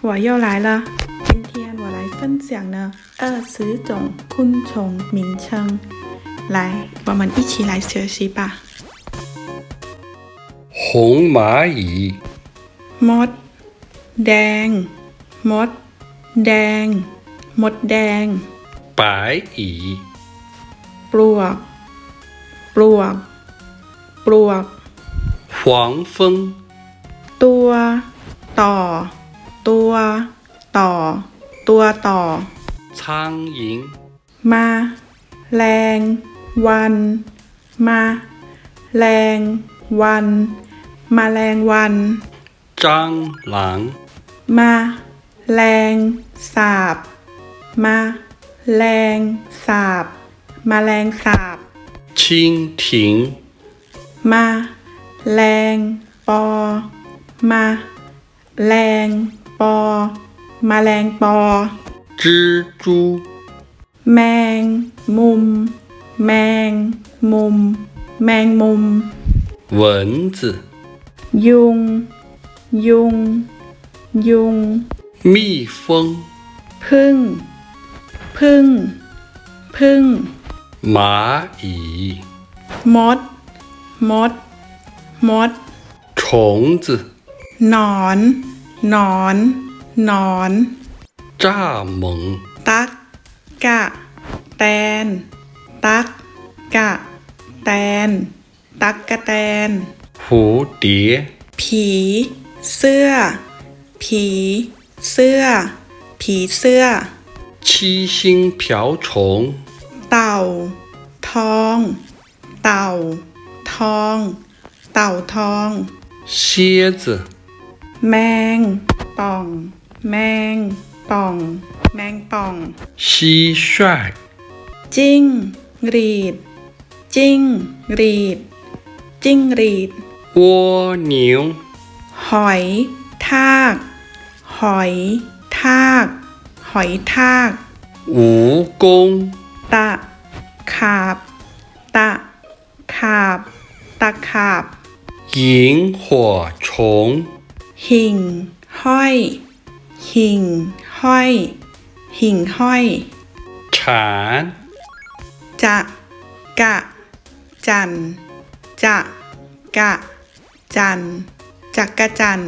我又来了。今天我来分享呢二十种昆虫名称，来，我们一起来学习吧。红蚂蚁、 มด แดง มด แดง มดแดง 白蚁、 ปลวก ปลวก ปลวก 黄蜂、 ตัว ต่อ ตัว ต่อ ตัวต่อ ช้มา แรง วัน มา แรง วัน มาแรงวัน จ้ลงมา แรง สาบ มา แรง สาบ มาแรงสาบ ชิมา แรง ปอ มา แรง ปอ มาแรงปอ 蜘蛛、 แมง มุม แมง มุม แมงมุม 蚊子、 ยุง ยุง ยุง 蜜蜂、 พึ่ง พึ่ง พึ่ง 蚂蚁、 มด มด มด 虫子、 หนอน ห นอน นอน จ้าหมงตัก กะ แตน ตัก กะ แตน ตักกะแตน หูเดีผี เสื้อ ผี เสื้อ ผีเสื้อ ชีชิงเผียวฉง เต่า ทอง เต่า ทอง เต่าทองเสือจ แมง ป่อง แมง ป่อง แมงป่อง 蟋蟀、 จิ้งหรีด จิ้งหรีด จิ้งหรีด 蜗牛、 หอย ทาก หอย ทาก หอยทาก 蜈蚣、 ตะ ขาบ ตะ ขาบ ตะขาบ 萤火虫、 หิ่งห้อย หิ่งห้อย หิ่งห้อย蝉、จะกะ จัน จะกะ จันจักกะจัน